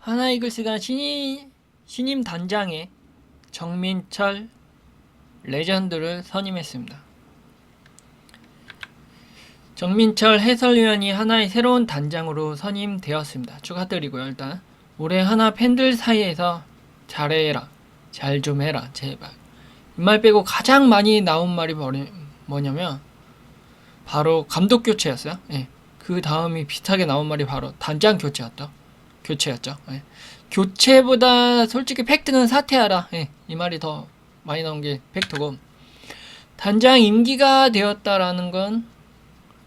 하나이글스가 신임, 신임 단장에 정민철 레전드를 선임했습니다. 정민철 해설위원이 하나의 새로운 단장으로 선임되었습니다. 축하드리고요. 일단 올해 하나 팬들 사이에서 잘해라, 잘 좀 해라, 제발. 이 말 빼고 가장 많이 나온 말이 뭐냐- 뭐냐면 바로 감독 교체였어요. 예. 그 다음이 비슷하게 나온 말이 바로 단장 교체였죠. 교체였죠. 예. 교체보다 솔직히 팩트는 사퇴하라. 예. 이 말이 더 많이 나온 게 팩트고 단장 임기가 되었다라는 건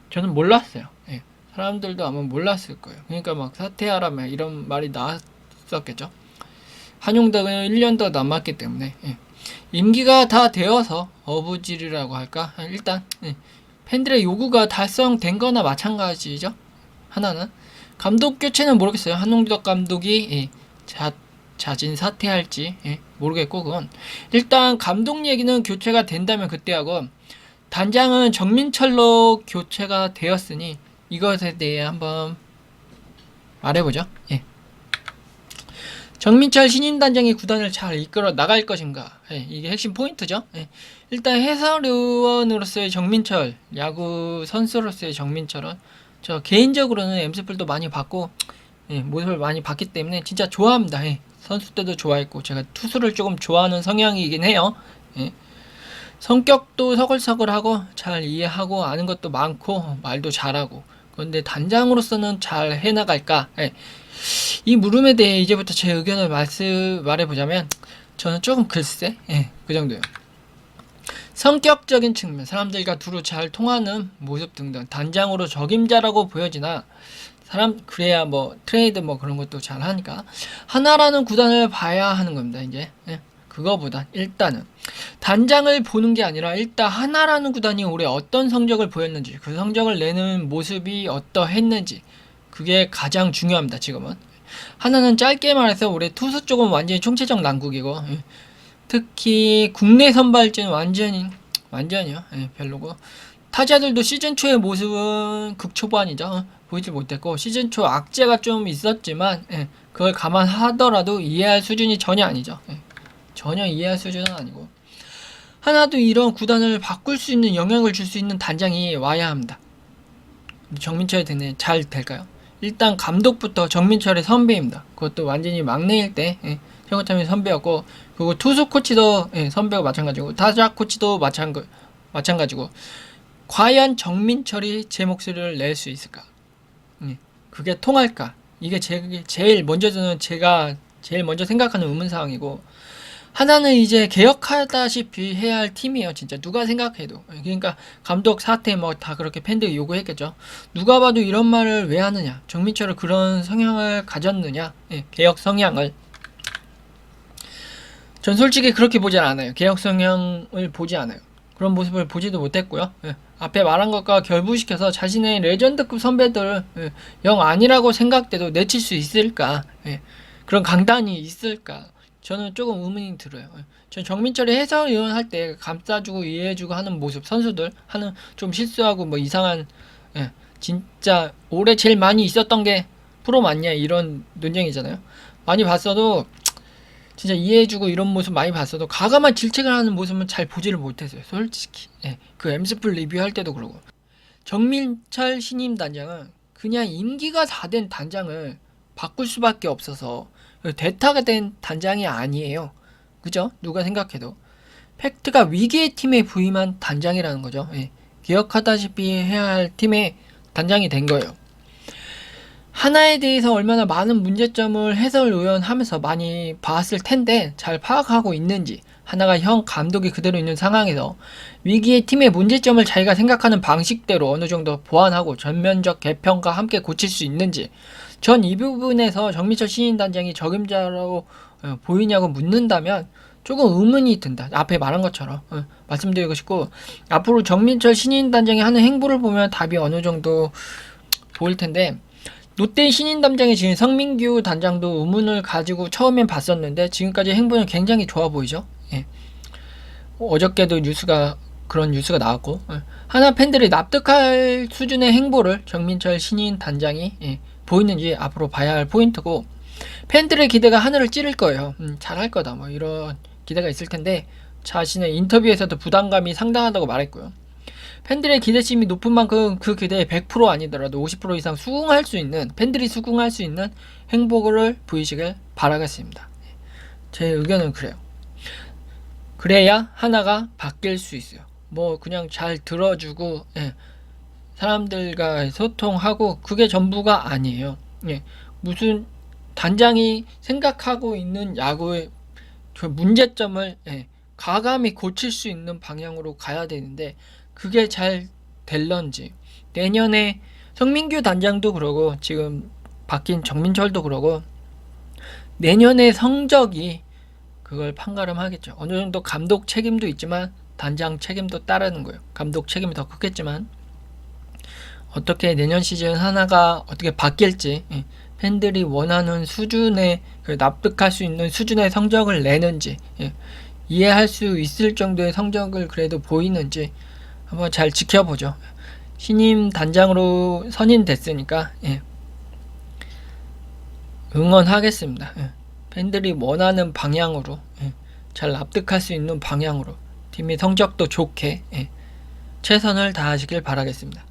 저는 몰랐어요. 예. 사람들도 아마 몰랐을 거예요. 그러니까 막 사퇴하라 막 이런 말이 나왔었겠죠. 한용덕은 1년 더 남았기 때문에 예. 임기가 다 되어서 어부질이라고 할까? 일단 예. 팬들의 요구가 달성된 거나 마찬가지죠. 하나는 감독 교체는 모르겠어요. 한홍덕 감독이 예, 자, 자진 사퇴할지 예, 모르겠고 그건 일단 감독 얘기는 교체가 된다면 그때 하고 단장은 정민철로 교체가 되었으니 이것에 대해 한번 말해보죠. 예. 정민철 신임 단장이 구단을 잘 이끌어 나갈 것인가? 예, 이게 핵심 포인트죠. 예. 일단 해설위원으로서의 정민철, 야구 선수로서의 정민철은 저 개인적으로는 엠스플도 많이 봤고 예, 모습을 많이 봤기 때문에 진짜 좋아합니다. 예. 선수 때도 좋아했고 제가 투수를 조금 좋아하는 성향이긴 해요. 예. 성격도 서글서글하고 잘 이해하고 아는 것도 많고 말도 잘하고 그런데 단장으로서는 잘 해나갈까? 예. 이 물음에 대해 이제부터 제 의견을 말씀 말해보자면 저는 조금 글쎄, 예, 그 정도요. 성격적인 측면, 사람들과 두루 잘 통하는 모습 등등 단장으로 적임자라고 보여지나 사람 그래야 뭐 트레이드 뭐 그런 것도 잘 하니까 하나라는 구단을 봐야 하는 겁니다. 이제 예, 그거보다 일단은 단장을 보는 게 아니라 일단 하나라는 구단이 올해 어떤 성적을 보였는지 그 성적을 내는 모습이 어떠했는지 그게 가장 중요합니다. 지금은 하나는 짧게 말해서 올해 투수 쪽은 완전히 총체적 난국이고 예. 특히 국내 선발진 완전히 완전히요? 예, 별로고. 타자들도 시즌 초의 모습은 극초반이죠. 어, 보이지 못했고 시즌 초 악재가 좀 있었지만 예, 그걸 감안하더라도 이해할 수준이 전혀 아니죠. 예, 전혀 이해할 수준은 아니고. 하나도 이런 구단을 바꿀 수 있는 영향을 줄 수 있는 단장이 와야 합니다. 정민철이 되네 잘 될까요? 일단 감독부터 정민철의 선배입니다. 그것도 완전히 막내일 때 예, 최고참이 선배였고 그리고 투수 코치도 예, 선배고 마찬가지고 타자 코치도 마찬가, 마찬가지고 과연 정민철이 제 목소리를 낼 수 있을까? 예, 그게 통할까? 이게 제, 제일 먼저 저는 제가 제일 먼저 생각하는 의문사항이고 하나는 이제 개혁하다시피 해야 할 팀이에요 진짜. 누가 생각해도. 예, 그러니까 감독 사퇴 뭐다 그렇게 팬들이 요구했겠죠. 누가 봐도 이런 말을 왜 하느냐? 정민철은 그런 성향을 가졌느냐? 예, 개혁 성향을 전 솔직히 그렇게 보지 않아요. 개혁 성향을 보지 않아요. 그런 모습을 보지도 못했고요. 예, 앞에 말한 것과 결부시켜서 자신의 레전드급 선배들을 예, 영 아니라고 생각돼도 내칠 수 있을까? 예, 그런 강단이 있을까? 저는 조금 의문이 들어요. 전 정민철이 해설위원 할 때 감싸주고 이해해주고 하는 모습 선수들 하는 좀 실수하고 뭐 이상한 예, 진짜 올해 제일 많이 있었던 게 프로 맞냐 이런 논쟁이잖아요. 많이 봤어도 진짜 이해해주고 이런 모습 많이 봤어도 가감한 질책을 하는 모습은 잘 보지를 못했어요. 솔직히 예, 그 엠스플 리뷰할 때도 그러고 정민철 신임 단장은 그냥 임기가 다 된 단장을 바꿀 수밖에 없어서 대타가 된 단장이 아니에요. 그죠? 누가 생각해도 팩트가 위기의 팀에 부임한 단장이라는 거죠. 예. 기억하다시피 해야 할 팀의 단장이 된 거예요. 하나에 대해서 얼마나 많은 문제점을 해설위원하면서 많이 봤을 텐데 잘 파악하고 있는지 하나가 형 감독이 그대로 있는 상황에서 위기의 팀의 문제점을 자기가 생각하는 방식대로 어느 정도 보완하고 전면적 개편과 함께 고칠 수 있는지 전 이 부분에서 정민철 신인 단장이 적임자라고 어, 보이냐고 묻는다면 조금 의문이 든다. 앞에 말한 것처럼 어, 말씀드리고 싶고 앞으로 정민철 신인 단장이 하는 행보를 보면 답이 어느 정도 보일 텐데 롯데 신인 단장이 지금 성민규 단장도 의문을 가지고 처음엔 봤었는데 지금까지 행보는 굉장히 좋아 보이죠. 예. 어저께도 뉴스가 그런 뉴스가 나왔고 예. 하나 팬들이 납득할 수준의 행보를 정민철 신인 단장이 예, 보이는지 앞으로 봐야 할 포인트고 팬들의 기대가 하늘을 찌를 거예요. 음, 잘할 거다. 뭐 이런 기대가 있을 텐데 자신의 인터뷰에서도 부담감이 상당하다고 말했고요. 팬들의 기대심이 높은 만큼 그 기대에 100% 아니더라도 50% 이상 수긍할 수 있는 팬들이 수긍할 수 있는 행복을 보이시길 바라겠습니다. 제 의견은 그래요. 그래야 하나가 바뀔 수 있어요. 뭐 그냥 잘 들어주고 예, 사람들과 소통하고 그게 전부가 아니에요. 예, 무슨 단장이 생각하고 있는 야구의 그 문제점을 예, 과감히 고칠 수 있는 방향으로 가야 되는데 그게 잘 될런지 내년에 성민규 단장도 그러고 지금 바뀐 정민철도 그러고 내년의 성적이 그걸 판가름하겠죠. 어느 정도 감독 책임도 있지만 단장 책임도 따르는 거예요. 감독 책임이 더 크겠지만 어떻게 내년 시즌 하나가 어떻게 바뀔지 예, 팬들이 원하는 수준의 그 납득할 수 있는 수준의 성적을 내는지 예, 이해할 수 있을 정도의 성적을 그래도 보이는지 한번 잘 지켜보죠. 신임 단장으로 선임됐으니까 예, 응원하겠습니다. 예, 팬들이 원하는 방향으로 예, 잘 납득할 수 있는 방향으로 팀의 성적도 좋게 예, 최선을 다하시길 바라겠습니다.